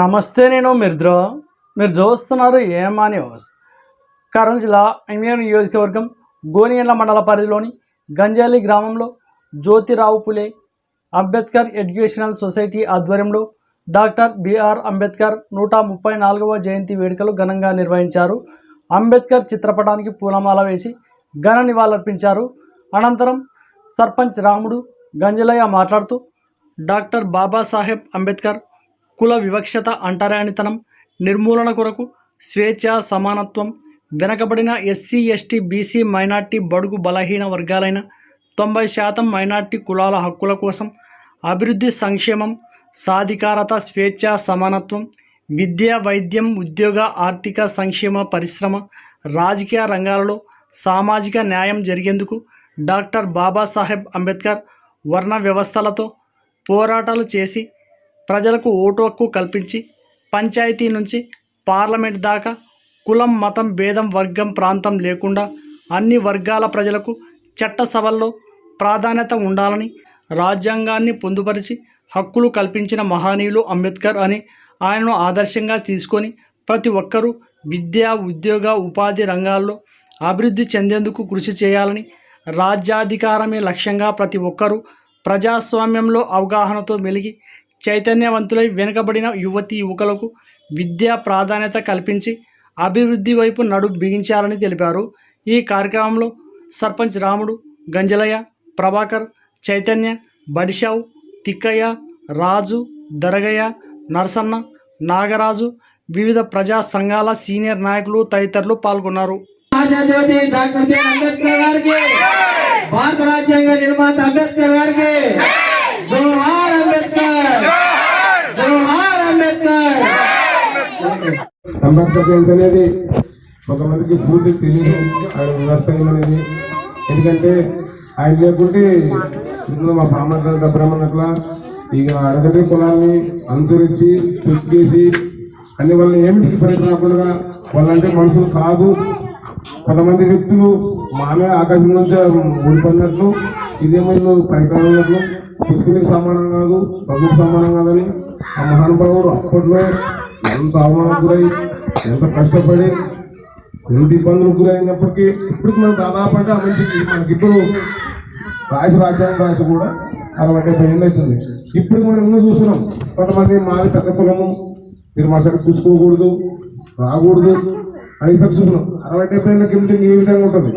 నమస్తే నేను మిర్ద్రో. మీరు చూస్తున్నారు ఏమాని న్యూస్. కరణ్ జిల్లా ఇండియన్ నియోజకవర్గం గోనియన్ల మండల పరిధిలోని గంజాలి గ్రామంలో జ్యోతిరావు పులే అంబేద్కర్ ఎడ్యుకేషనల్ సొసైటీ ఆధ్వర్యంలో డాక్టర్ బిఆర్ అంబేద్కర్ నూట ముప్పై నాలుగవ జయంతి వేడుకలు ఘనంగా నిర్వహించారు. అంబేద్కర్ చిత్రపటానికి పూలమాల వేసి ఘన నివాళులర్పించారు. అనంతరం సర్పంచ్ రాముడు గంజలయ్య మాట్లాడుతూ డాక్టర్ బాబాసాహెబ్ అంబేద్కర్ కుల వివక్షత అంటరానితనం నిర్మూలన కొరకు స్వేచ్ఛ సమానత్వం వెనకబడిన ఎస్సీ ఎస్టీ బీసీ మైనార్టీ బడుగు బలహీన వర్గాలైన తొంభై శాతం మైనార్టీ కులాల హక్కుల కోసం అభివృద్ధి సంక్షేమం సాధికారత స్వేచ్ఛ సమానత్వం విద్య వైద్యం ఉద్యోగ ఆర్థిక సంక్షేమ పరిశ్రమ రాజకీయ రంగాలలో సామాజిక న్యాయం జరిగేందుకు డాక్టర్ బాబాసాహెబ్ అంబేద్కర్ వర్ణ వ్యవస్థలతో పోరాటాలు చేసి ప్రజలకు ఓటు హక్కు కల్పించి పంచాయతీ నుంచి పార్లమెంట్ దాకా కులం మతం భేదం వర్గం ప్రాంతం లేకుండా అన్ని వర్గాల ప్రజలకు చట్టసభల్లో ప్రాధాన్యత ఉండాలని రాజ్యాంగాన్ని పొందుపరిచి హక్కులు కల్పించిన మహనీయులు అంబేద్కర్ అని ఆయనను ఆదర్శంగా తీసుకొని ప్రతి ఒక్కరూ విద్య ఉద్యోగ ఉపాధి రంగాల్లో అభివృద్ధి చెందేందుకు కృషి చేయాలని రాజ్యాధికారమే లక్ష్యంగా ప్రతి ఒక్కరూ ప్రజాస్వామ్యంలో అవగాహనతో మెలిగి చైతన్యవంతులై వెనుకబడిన యువతి యువకులకు విద్యా ప్రాధాన్యత కల్పించి అభివృద్ధి వైపు నడు బిగించాలని తెలిపారు. ఈ కార్యక్రమంలో సర్పంచ్ రాముడు గంజలయ్య ప్రభాకర్ చైతన్య బడిషావు తిక్కయ్య రాజు దరగయ్య నరసన్న నాగరాజు వివిధ ప్రజా సంఘాల సీనియర్ నాయకులు తదితరులు పాల్గొన్నారు ఆశాజ్యోతి డాక్టర్ బిఆర్ అంబేద్కర్ గారికి భారత రాజ్యాంగ నిర్మాత అంబేద్కర్ గారికి జోహార్ అంబేద్కర్ జోహార్ అంబేద్కర్ అంబేద్కర్ జయంతి అనేది కొంతమందికి పూర్తి తెలియదు ఆయన వ్యవస్థ అనేది ఎందుకంటే ఆయన లేకుంటే ఇందులో మా బ్రాహ్మణ బ్రాహ్మణట్ల ఇక అడగటి పొలాన్ని అంతరించి తొక్కేసి అన్ని వాళ్ళని ఏమిటి పనికి రాకుండా వాళ్ళంటే మనుషులు కాదు. కొంతమంది వ్యక్తులు మామే ఆకాశం నుంచి ఊడిపడినట్లు ఇదేమైనా పరికరాలు పుష్కరికి సమానం కాదు ప్రభుత్వ సమానం కాదని ఆ మహానుభావుడు అప్పట్లో ఎంత అవమానం గురై ఎంత కష్టపడి ఎంత ఇబ్బందులకు గురైనప్పటికీ ఇప్పుడు మనం దాదాపు అంటే ఆ మనకి ఇప్పుడు రాసి రాజ్యాంగం రాసి కూడా అరవై డెబ్బై ఏళ్ళు అవుతుంది. ఇప్పుడు మనం ఎన్నో చూస్తున్నాం? కొంతమంది మాది పెద్ద కులము. మీరు మా సరికి చూసుకోకూడదు రాకూడదు. అది ఇక్కడ చూస్తున్నాం. అరవై డెబ్బై ఏళ్ళ కింద ఏ విధంగా ఉంటుంది?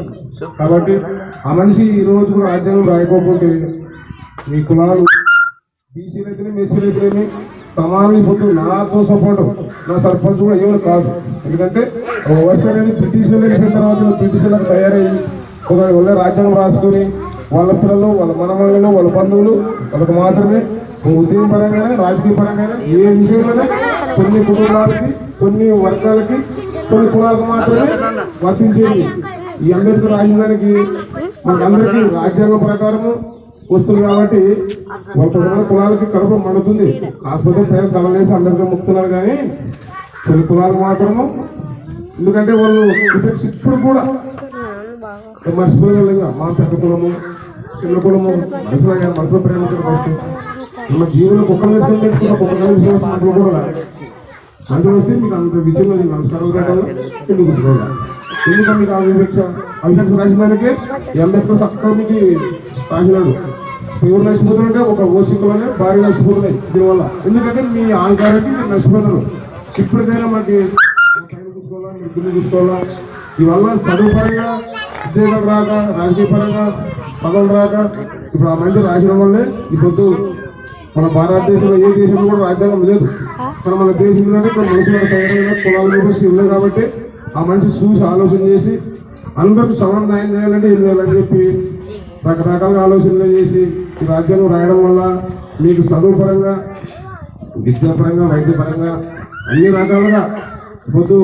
కాబట్టి ఆ మనిషి ఈ రోజు కూడా రాజ్యాంగం రాయకపోతే మీ కులాలు బీసీలు అయితేనే మెస్సీలు అయితేనే సమానం ఇప్పుడు నాతో సపోర్ట్ నా సర్పంచ్ కూడా ఎవరు కాదు. ఎందుకంటే ఒక వ్యవస్థ అనేది బ్రిటిష్ వెళ్ళిన తర్వాత బ్రిటిష్లకు తయారయ్యి ఒక వాళ్ళ రాజ్యాంగం రాసుకొని వాళ్ళ పిల్లలు వాళ్ళ మనమళ్ళు వాళ్ళ బంధువులు వాళ్ళకి మాత్రమే ఉద్యోగ పరంగానే రాజకీయ పరంగానే ఏ విషయంలోనే కొన్ని కుటుంబాలకి కొన్ని వర్గాలకి కొన్ని కులాలకు మాత్రమే వర్తించేది. ఈ అంబేద్కర్ రాజధానికి మనకందరికీ రాజ్యాంగ ప్రకారము వస్తుంది కాబట్టి వాళ్ళ కుటుంబ కులాలకి కడుపు మండుతుంది. కాకపోతే పేరు తలలేసి అందరికీ ముక్తున్నారు కానీ కొన్ని కులాలకు మాత్రము. ఎందుకంటే వాళ్ళు ఇప్పుడు కూడా మర్చిపోలేదు మా పెద్ద కులము చిన్న కులము మనసులో మనసులో ప్రేమించడం మన తెచ్చుకున్న ఒక్క విషయం మాటలు కూడా అంటే వస్తే మీకు అంత విద్యలో నేను నమస్కారం పెట్టాలి ఎందుకు ఎందుకంటే మీకు ఆ వివక్ష? అవివక్ష రాసిన దానికి ఎంబెక్కో చక్కగా మీకు రాసినాడు. ఎవరు నష్టపోతుందంటే ఒక ఓసికలోనే భారీ నష్టపోతున్నాయి దీనివల్ల. ఎందుకంటే మీ ఆంకారానికి మీరు నష్టపోతున్నారు. ఇప్పటికైనా మనకి చూసుకోవాలా మీ కింద చూసుకోవాలా? ఇవల్ల చదువు పరంగా ఉద్యోగం రాక రాజకీయ పరంగా పదవులు రాక ఇప్పుడు ఆ మంది రాసిన వల్లే ఈ పొద్దు మన భారతదేశంలో ఏ దేశంలో కూడా రాజ్యాంగం లేదు. మన మన దేశంలోనే కొన్ని మనుషులు తయారైన కులాల మీద ఉన్నాయి కాబట్టి ఆ మనిషి చూసి ఆలోచన చేసి అందరికి సమాన న్యాయం చేయాలంటే ఏం చేయాలని చెప్పి రకరకాలుగా ఆలోచనలు చేసి ఈ రాజ్యాంగం రాయడం వల్ల మీకు చదువు పరంగా విద్యాపరంగా వైద్యపరంగా అన్ని రకాలుగా పొద్దు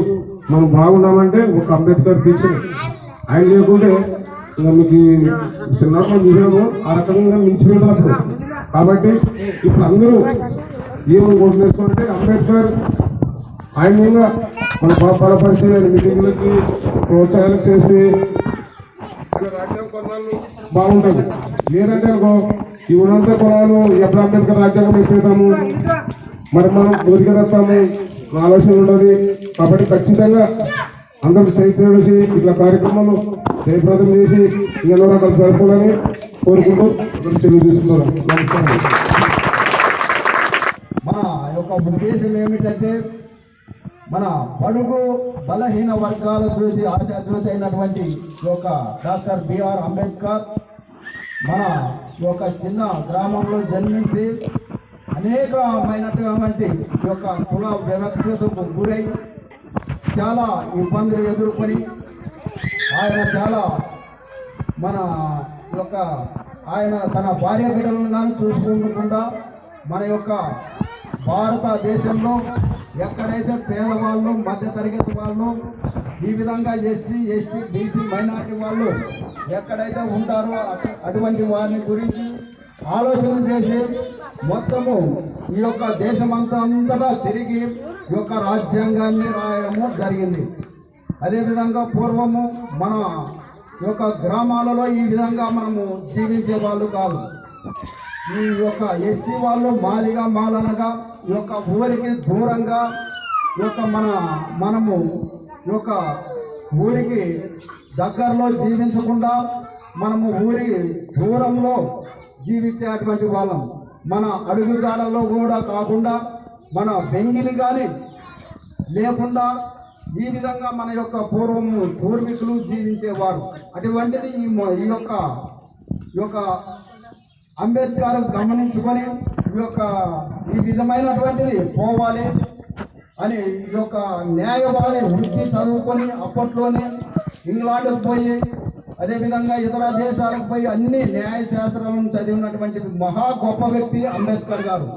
మనం బాగున్నామంటే ఒక అంబేద్కర్ టీచర్ ఆయన లేకుంటే ఇంకా మీకు చిన్నప్పుడు చూసాము ఆ రకంగా మించిపోతున్నప్పుడు కాబట్టి ఇప్పుడు అందరూ ఏమని కోరుకుంటే అంబేద్కర్ ఆయన మీద మన బలపరిచి మీటింగ్లకి ప్రోత్సాహాలు చేసి రాజ్యాంగ కొన్నాళ్ళు బాగుంటుంది లేదంటే ఈ ఉన్నంత కులాలు ఎప్పుడు అంబేద్కర్ రాజ్యాంగం ఎప్పుడైతాము మరి మనం ఊరికెదస్తాము ఆలోచన ఉండదు. కాబట్టి ఖచ్చితంగా అందరూ చేసి ఇట్లా కార్యక్రమాలు జయప్రదం చేసి ఎన్నో రకాలు జరుపుకోవాలని కోరుకుంటూ ఇక్కడ తెలియజేస్తున్నాను నమస్కారం. యొక్క ఉద్దేశం ఏమిటంటే మన బడుగు బలహీన వర్గాల జ్యోతి ఆశాజ్యోతి అయినటువంటి యొక్క డాక్టర్ బిఆర్ అంబేద్కర్ మన యొక్క చిన్న గ్రామంలో జన్మించి అనేకమైనటువంటి యొక్క కుల వివక్షతకు గురై చాలా ఇబ్బందులు ఎదుర్కొని ఆయన చాలా మన యొక్క ఆయన తన భార్య బిడ్డలను కానీ చూసుకోకుండా మన యొక్క భారతదేశంలో ఎక్కడైతే పేదవాళ్ళు మధ్యతరగతి వాళ్ళు ఈ విధంగా ఎస్సీ ఎస్టీ బీసీ మైనార్టీ వాళ్ళు ఎక్కడైతే ఉంటారో అటువంటి వారిని గురించి ఆలోచన చేసి మొత్తము ఈ యొక్క దేశమంతా అంతటా తిరిగి ఈ యొక్క రాజ్యాంగాన్ని రాయడము జరిగింది. అదేవిధంగా పూర్వము మన యొక్క గ్రామాలలో ఈ విధంగా మనము జీవించే వాళ్ళు కాదు. ఈ యొక్క ఎస్సీ వాళ్ళు మాదిగా మాలనగా ఈ యొక్క ఊరికి దూరంగా ఈ యొక్క మన మనము ఒక యొక్క ఊరికి దగ్గరలో జీవించకుండా మనము ఊరి దూరంలో జీవించేటువంటి వాళ్ళం. మన అడుగుజాడల్లో కూడా కాకుండా మన బెంగిలి కానీ లేకుండా ఈ విధంగా మన యొక్క పూర్వము పూర్వీకులు జీవించేవారు. అటువంటిది ఈ ఈ యొక్క ఈ యొక్క అంబేద్కర్ గమనించుకొని ఈ యొక్క ఈ విధమైనటువంటిది పోవాలి అని ఈ యొక్క న్యాయవాది వృత్తి చదువుకొని అప్పట్లోనే ఇంగ్లాండ్కు పోయి అదేవిధంగా ఇతర దేశాలకు పోయి అన్ని న్యాయశాస్త్రాలను చదివినటువంటి మహా గొప్ప వ్యక్తి అంబేద్కర్ గారు.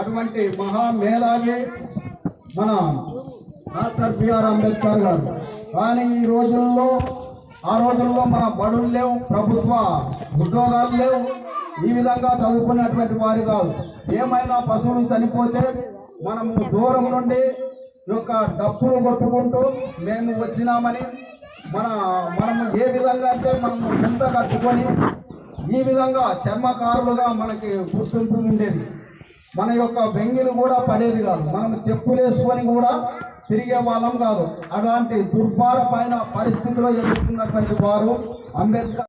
అటువంటి మహా మేధావి మన డాక్టర్ బిఆర్ అంబేద్కర్ గారు. కానీ ఈ రోజుల్లో ఆ రోజుల్లో మన బడులు లేవు ప్రభుత్వ ఉద్యోగాలు లేవు. ఈ విధంగా చదువుకున్నటువంటి వారు కాదు. ఏమైనా పశువులు చనిపోతే మనము దూరం నుండి యొక్క డప్పులు కొట్టుకుంటూ మేము వచ్చినామని మన మనము ఏ విధంగా అంటే మనము ముంత కట్టుకొని ఈ విధంగా చర్మకారులుగా మనకి గుర్తింపు ఉండేది. మన యొక్క బెంగిలు కూడా పడేది కాదు. మనం చెప్పులేసుకొని కూడా తిరిగే వాళ్ళం కాదు. అలాంటి దుర్భారమైన పరిస్థితిలో ఎదుర్కొన్నటువంటి వారు అంబేద్కర్